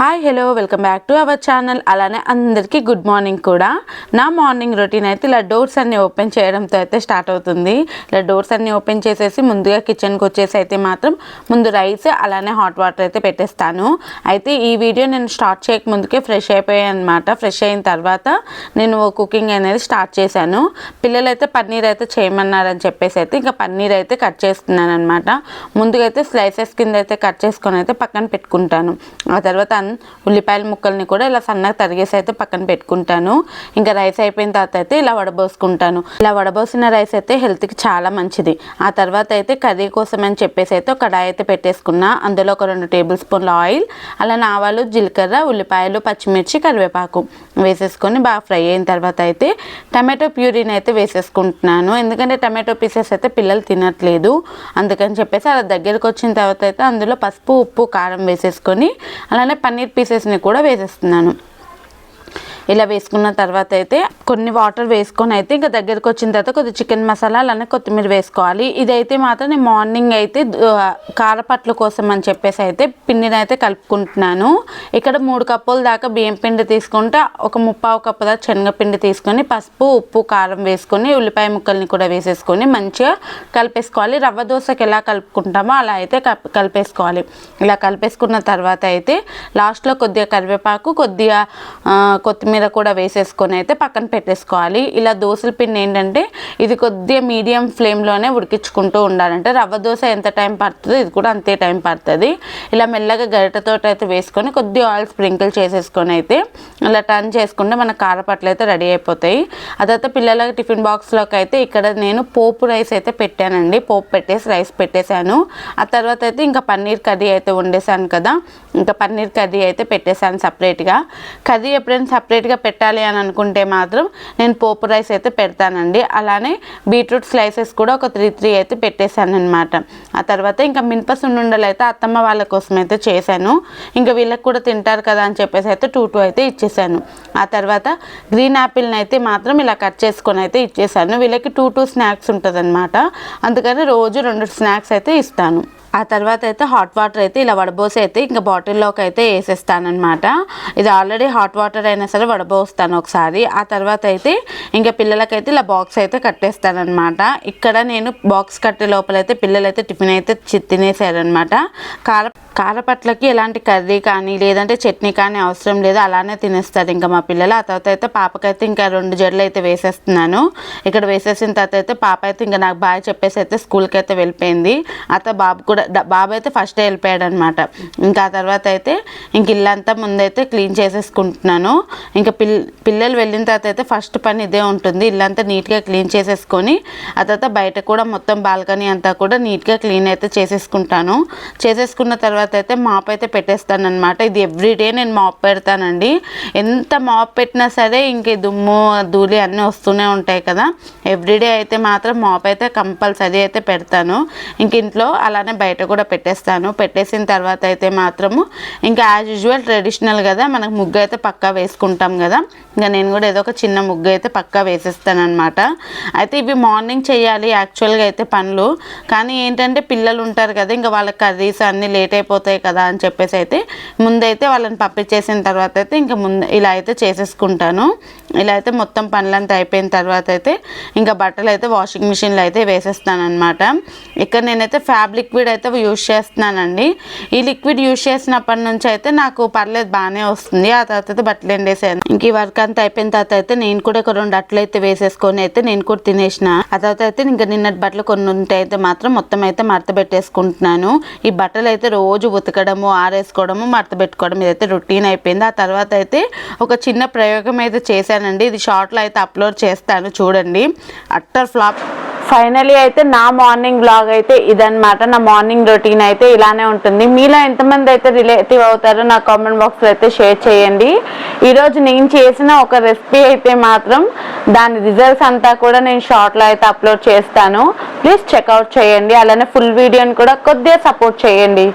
Hi hello welcome back to our channel అలానే అందరికీ good morning కూడా. నా మార్నింగ్ రొటీన్ అయితే ఇలా డోర్స్ అన్ని ఓపెన్ చేయడంతో అయితే స్టార్ట్ అవుతుంది. ఇలా డోర్స్ అన్ని ఓపెన్ చేసేసి ముందుగా కిచెన్కి వచ్చేసి అయితే మాత్రం ముందు రైస్ అలానే హాట్ వాటర్ అయితే పెట్టేస్తాను. అయితే ఈ వీడియో నేను స్టార్ట్ చేయక ముందుకే ఫ్రెష్ అయిపోయాయి అనమాట ఫ్రెష్ అయిన తర్వాత నేను కుకింగ్ అనేది స్టార్ట్ చేశాను. పిల్లలు అయితే పన్నీర్ అయితే చేయమన్నారని చెప్పేసి అయితే ఇంకా పన్నీర్ అయితే కట్ చేస్తున్నాను అనమాట ముందుగా అయితే స్లైసెస్ కింద అయితే కట్ చేసుకొని అయితే పక్కన పెట్టుకుంటాను. ఆ తర్వాత ఉల్లిపాయల ముక్కల్ని కూడా ఇలా సన్నగా తరిగేసి అయితే పక్కన పెట్టుకుంటాను. ఇంకా రైస్ అయిపోయిన తర్వాత అయితే ఇలా వడబోసుకుంటాను. ఇలా వడబోసిన రైస్ అయితే హెల్త్కి చాలా మంచిది. ఆ తర్వాత అయితే కర్రీ కోసం అని చెప్పేసి అయితే ఒక కడాయి అయితే పెట్టేసుకున్నా. అందులో ఒక రెండు టేబుల్ స్పూన్ల ఆయిల్ అలానే ఆవాలు జీలకర్ర ఉల్లిపాయలు పచ్చిమిర్చి కరివేపాకు వేసేసుకొని బాగా ఫ్రై అయిన తర్వాత అయితే టమాటో ప్యూరీని అయితే వేసేసుకుంటున్నాను. ఎందుకంటే టమాటో పీసెస్ అయితే పిల్లలు తినట్లేదు. అందుకని చెప్పేసి అలా దగ్గరకు వచ్చిన తర్వాత అయితే అందులో పసుపు ఉప్పు కారం వేసేసుకొని అలానే పన్నీర్ పీసెస్ని కూడా వేసేస్తున్నాను. ఇలా వేసుకున్న తర్వాత అయితే కొన్ని వాటర్ వేసుకొని అయితే ఇంకా దగ్గరకు వచ్చిన తర్వాత కొద్దిగా చికెన్ మసాలా అలానే కొత్తిమీర వేసుకోవాలి. ఇదైతే మాత్రం నేను మార్నింగ్ అయితే కారపట్ల కోసం అని చెప్పేసి అయితే పిండిని అయితే కలుపుకుంటున్నాను. ఇక్కడ మూడు కప్పుల దాకా బియ్యం పిండి తీసుకుంటే ఒక ముప్పావు కప్పు దాకా శనగపిండి తీసుకొని పసుపు ఉప్పు కారం వేసుకొని ఉల్లిపాయ ముక్కల్ని కూడా వేసేసుకొని మంచిగా కలిపేసుకోవాలి. రవ్వ దోశకి ఎలా కలుపుకుంటామో అలా అయితే కలిపేసుకోవాలి. ఇలా కలిపేసుకున్న తర్వాత అయితే లాస్ట్లో కొద్దిగా కరివేపాకు కొద్దిగా కొత్తిమీర కూడా వేసేసుకొని అయితే పక్కన పెట్టేసుకోవాలి. ఇలా దోశల పిండి ఏంటంటే ఇది కొద్దిగా మీడియం ఫ్లేమ్లోనే ఉడికించుకుంటూ ఉండాలంటే రవ్వ దోశ ఎంత టైం పడుతుందో ఇది కూడా అంతే టైం పడుతుంది. ఇలా మెల్లగా గరిటతో అయితే వేసుకొని కొద్దిగా ఆయిల్ స్ప్రింకిల్ చేసేసుకొని అయితే ఇలా టర్న్ చేసుకుంటే మన కారపట్లు అయితే రెడీ అయిపోతాయి. ఆ తర్వాత పిల్లల టిఫిన్ బాక్స్లోకి అయితే ఇక్కడ నేను పోపు రైస్ అయితే పెట్టానండి. పోపు పెట్టేసి రైస్ పెట్టేశాను. ఆ తర్వాత అయితే ఇంకా పన్నీర్ కర్రీ అయితే వండేసాను కదా. ఇంకా పన్నీర్ కర్రీ అయితే పెట్టేశాను సపరేట్గా. కర్రీ ఎప్పుడైనా సపరేట్గా పెట్టాలి అని అనుకుంటే మాత్రం నేను పోపు రైస్ అయితే పెడతానండి. అలానే బీట్రూట్ స్లైసెస్ కూడా ఒక త్రీ త్రీ అయితే పెట్టేశాను అనమాట ఆ తర్వాత ఇంకా మినప సున్నుండలు అయితే అత్తమ్మ వాళ్ళ కోసం అయితే చేశాను. ఇంకా వీళ్ళకి కూడా తింటారు కదా అని చెప్పేసి అయితే టూ టూ అయితే ఇచ్చేసాను ఆ తర్వాత గ్రీన్ యాపిల్ని అయితే మాత్రం ఇలా కట్ చేసుకొని అయితే ఇచ్చేసాను వీళ్ళకి టూ టూ స్నాక్స్ ఉంటుంది అందుకని రోజు రెండు స్నాక్స్ అయితే ఇస్తాను. ఆ తర్వాత అయితే హాట్ వాటర్ అయితే ఇలా వడబోసి అయితే ఇంకా బాటిల్లోకి అయితే వేసేస్తానమాట ఇది ఆల్రెడీ హాట్ వాటర్ అయినా సరే వడబోస్తాను ఒకసారి. ఆ తర్వాత అయితే ఇంకా పిల్లలకైతే ఇలా బాక్స్ అయితే కట్టేస్తానమాట ఇక్కడ నేను బాక్స్ కట్టే లోపల అయితే పిల్లలైతే టిఫిన్ అయితే చి- తినేసారనమాట కార కారపట్లకి ఎలాంటి కర్రీ కానీ లేదంటే చట్నీ కానీ అవసరం లేదు అలానే తినేస్తారు ఇంకా మా పిల్లలు. ఆ తర్వాత అయితే పాపకైతే ఇంకా రెండు జడలు అయితే వేసేస్తున్నాను. ఇక్కడ వేసేసిన తర్వాత అయితే పాప అయితే ఇంకా నాకు బాగా చెప్పేసి అయితే స్కూల్కి అయితే వెళ్ళిపోయింది. అత బాబు కూడా బాబు అయితే ఫస్ట్ వెళ్ళిపోయాడు అనమాట ఇంకా ఆ తర్వాత అయితే ఇంక ఇల్లంతా ముందైతే క్లీన్ చేసేసుకుంటున్నాను. ఇంకా పిల్ పిల్లలు వెళ్ళిన తర్వాత అయితే ఫస్ట్ పని ఇదే ఉంటుంది. ఇల్లంతా నీట్గా క్లీన్ చేసేసుకొని ఆ తర్వాత బయట కూడా మొత్తం బాల్కనీ అంతా కూడా నీట్గా క్లీన్ అయితే చేసేసుకుంటాను. చేసేసుకున్న తర్వాత అయితే మాప్ అయితే పెట్టేస్తాను అనమాట ఇది ఎవ్రీడే నేను మాప్ పెడతానండి. ఎంత మాప్ పెట్టినా సరే ఇంక దుమ్ము ధూళి అన్నీ వస్తూనే ఉంటాయి కదా. ఎవ్రీడే అయితే మాత్రం మాప్ అయితే కంపల్సరీ అయితే పెడతాను. ఇంక ఇంట్లో అలానే బయట కూడా పెట్టేస్తాను. పెట్టేసిన తర్వాత అయితే మాత్రము ఇంకా యాజ్ యూజువల్ ట్రెడిషనల్ కదా మనకు ముగ్గు అయితే పక్కా వేసుకుంటాం కదా. ఇంకా నేను కూడా ఏదో ఒక చిన్న ముగ్గు అయితే పక్కా వేసేస్తాను అనమాట అయితే ఇవి మార్నింగ్ చేయాలి యాక్చువల్గా అయితే పనులు. కానీ ఏంటంటే పిల్లలు ఉంటారు కదా ఇంకా వాళ్ళ కర్రీస్ అన్నీ లేట్ అయిపోతాయి కదా అని చెప్పేసి అయితే ముందైతే వాళ్ళని పంపించేసిన తర్వాత అయితే ఇంకా ముందు ఇలా అయితే చేసేసుకుంటాను. ఇలా అయితే మొత్తం పనులంతా అయిపోయిన తర్వాత అయితే ఇంకా బట్టలు అయితే వాషింగ్ మిషన్లో అయితే వేసేస్తాను అనమాట ఇక్కడ నేనైతే ఫ్యాబ్ లిక్విడ్ అయితే అయితే యూజ్ చేస్తున్నానండి. ఈ లిక్విడ్ యూజ్ చేసినప్పటి నుంచి అయితే నాకు పర్లేదు బాగానే వస్తుంది. ఆ తర్వాత అయితే బట్టలు ఎండేసాను ఇంక ఈ వర్క్ అంతా అయిపోయిన తర్వాత అయితే నేను కూడా ఒక రెండు అట్లు అయితే వేసేసుకొని అయితే నేను కూడా తినేసిన. ఆ తర్వాత అయితే ఇంకా నిన్నటి బట్టలు కొన్ని ఉంటే అయితే మాత్రం మొత్తం అయితే మడత పెట్టేసుకుంటున్నాను. ఈ బట్టలు అయితే రోజు ఉతకడము ఆరేసుకోవడము మడత పెట్టుకోవడం ఇదైతే రొటీన్ అయిపోయింది. ఆ తర్వాత అయితే ఒక చిన్న ప్రయోగం అయితే చేశానండి. ఇది షార్ట్లో అయితే అప్లోడ్ చేస్తాను చూడండి. అట్టర్ ఫ్లాప్ ఫైనలీ అయితే నా మార్నింగ్ బ్లాగ్ అయితే ఇదన్నమాట. నా మార్నింగ్ రొటీన్ అయితే ఇలానే ఉంటుంది. మీలో ఎంతమంది అయితే రిలేటివ్ అవుతారో నా కామెంట్ బాక్స్లో అయితే షేర్ చేయండి. ఈరోజు నేను చేసిన ఒక రెసిపీ అయితే మాత్రం దాని రిజల్ట్స్ అంతా కూడా నేను షార్ట్లో అయితే అప్లోడ్ చేస్తాను. ప్లీజ్ చెక్అవుట్ చేయండి. అలానే ఫుల్ వీడియోని కూడా కొద్దిగా సపోర్ట్ చేయండి.